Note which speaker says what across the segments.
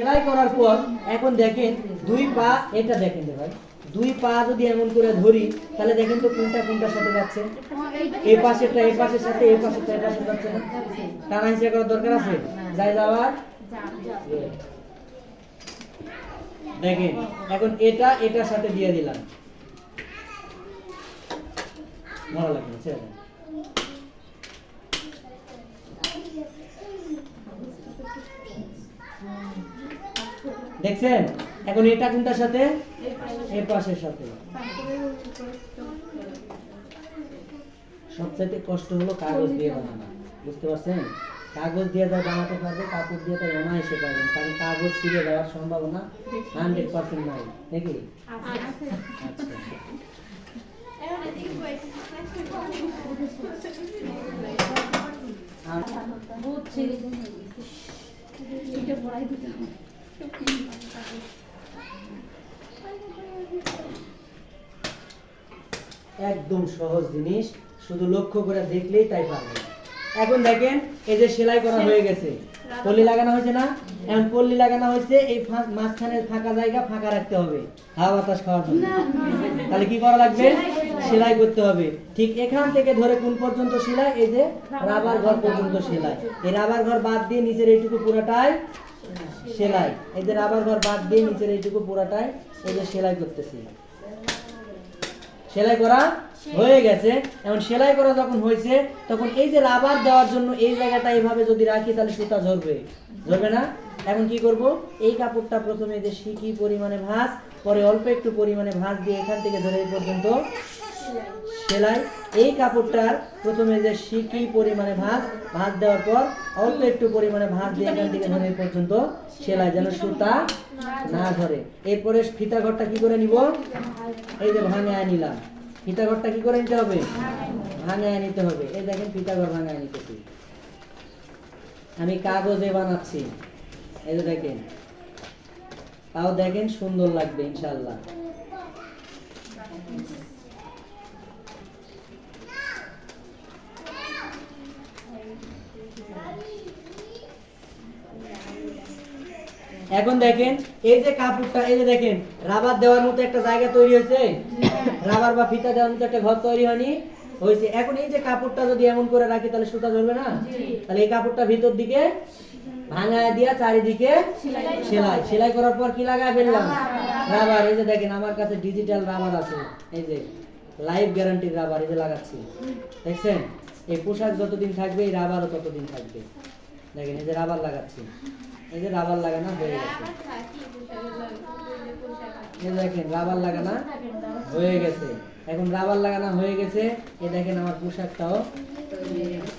Speaker 1: সেলাই করার পর এখন দেখেন দুই পা এটা দেখেন ভাই। দুই পা যদি এমন করে ধরি, তাহলে দেখেন তো কোনটা কোনটার সাথে যাচ্ছে? এই পাশেরটা এই পাশের সাথে এই পাশেরটা এই পাশে যাচ্ছে না? টানা হিসেবে করার দরকার আছে? যাই যাওয়ার দেখেন, এখন এটা, এটার সাথে দিয়ে দিলাম। ভালো লাগবে ছেড়ে দেখছেন? এখন এটা কোনটার সাথে? এই পাশের সাথে। সবচাইতে কষ্ট হলো কাগজ দিয়ে বানানো বুঝতে পারছেন? কাগজ দিয়ে যা বানাতে পারবে কাপড় দিয়ে তাই অনায়াসে পারবেন কারণ কাগজ ছিঁড়ে যাওয়ার সম্ভাবনা হান্ড্রেড পার্সেন্ট নাই নাকি? আচ্ছা। একদম সহজ জিনিস শুধু লক্ষ্য করে দেখলেই তাই পারবেন এখন দেখেন এই যে সেলাই করা হয়ে গেছে। পল্লি লাগানো হয়েছে না? এখন পল্লি লাগানো হয়েছে এই মাঝখানে ফাঁকা জায়গা ফাঁকা রাখতে হবে। হাওয়া বাতাস খাওয়ার জন্য। তাহলে কি করা লাগবে? সেলাই করতে হবে। ঠিক এখান থেকে ধরে কোন পর্যন্ত সেলাই? এই যে রাবার ঘর পর্যন্ত সেলাই। এই রাবার ঘর বাদ দিয়ে নিচের এইটুকু পুরোটাই সেলাই। এই যে রাবার ঘর বাদ দিয়ে নিচের এইটুকু পুরোটাই যে সেলাই করতেছি। সেলাই করা হয়ে গেছে। এখন সেলাই করা যখন হয়েছে, তখন এই যে রাবার দেওয়ার জন্য এই জায়গাটা এইভাবে যদি রাখি, তাহলে সুতা ঝরবে। ঝরবে না? এখন কি করব? এই কাপড়টা প্রথমে যে সিকি পরিমাণে ভাঁজ, পরে অল্প একটু পরিমাণে ভাঁজ দিয়ে এখান থেকে ধরে এই পর্যন্ত সেলাই, এই কাপড়টার প্রথমে যে সিকি পরিমাণে ভাঁজ ভাঁজ দেওয়ার পর অল্প একটু পরিমাণে ভাঁজ দিয়ে এখান থেকে ধরে পর্যন্ত সেলাই যেন সুতা না ধরে। এরপরে ফিতা ঘরটা কি করে নিব? এই যে ভাঙায় নিলাম। ফিতা ঘরটা কি করে নিতে হবে? ভাঙায় নিতে হবে। এই দেখেন ফিতা ঘর ভাঙায় নিতেছি। আমি কাগজে বানাচ্ছি। এই যে দেখেন। তাও দেখেন সুন্দর লাগবে ইনশাল্লাহ এখন দেখেন এই যে কাপড়টা এই যে দেখেন রাবার দেওয়ার মতো একটা জায়গা তৈরি হয়েছে। রাবার বা ফিতা দেওয়ার মতো একটা ঘর তৈরি হয়নি হয়েছে। এখন এই যে কাপড়টা যদি এমন করে রাখি তাহলে সুতা ধরবে না? তাহলে এই কাপড়টা ভিতর দিকে ভাঙায় দিয়া চারিদিকে সেলাই সেলাই। করার পর কি লাগায় ফেললাম? রাবার। এই যে দেখেন আমার কাছে ডিজিটাল রাবার আছে। এই যে লাইফ গ্যারান্টির রাবার এই যে লাগাচ্ছি। দেখছেন? এই পোশাক যতদিন থাকবে এই রাবারও ততদিন থাকবে। দেখেন, এই যে রাবার লাগাচ্ছি। এই যে রাবার লাগানো হয়ে গেছে। এই দেখেন, রাবার লাগানো হয়ে গেছে। এখন রাবার লাগানো হয়ে গেছে। এই দেখেন, আমার পোশাকটাও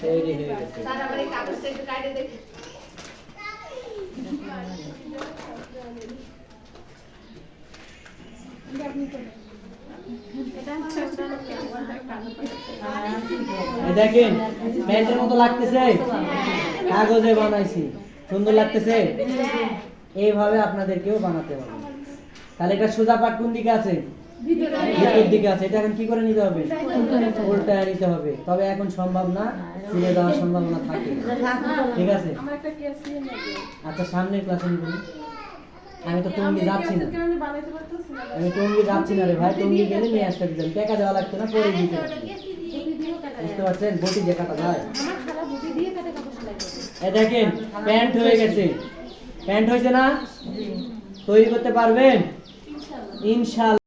Speaker 1: তৈরি হয়ে গেছে। দেখেন, প্যান্টের মতো লাগতেছে। কাগজে বানাইছি। সুন্দর লাগতেছে? এইভাবে আপনাদেরকেও বানাতে হবে তাহলে এটা সোজা পাট কোন দিকে আছে? ভিতর। দিকে আছে। এটা এখন কি করে নিতে হবে? উল্টায় নিতে হবে। তবে এখন সম্ভব না। ছিঁড়ে দেওয়ার সম্ভাবনা থাকে। ঠিক আছে? আচ্ছা সামনের ক্লাসে নিব। আমি তো টঙ্গি যাচ্ছি না। আমি টঙ্গি যাচ্ছি না রে ভাই। টঙ্গি গেলে নিয়ে আসতে দিতাম টাকা দেওয়া লাগতো না পরে দিতে। বুঝতে পারছেন? বটি যে কাটা যায়। দেখেন প্যান্ট হয়ে গেছে। প্যান্ট হয়েছে না? তৈরি করতে পারবেন? ইনশাল্লাহ।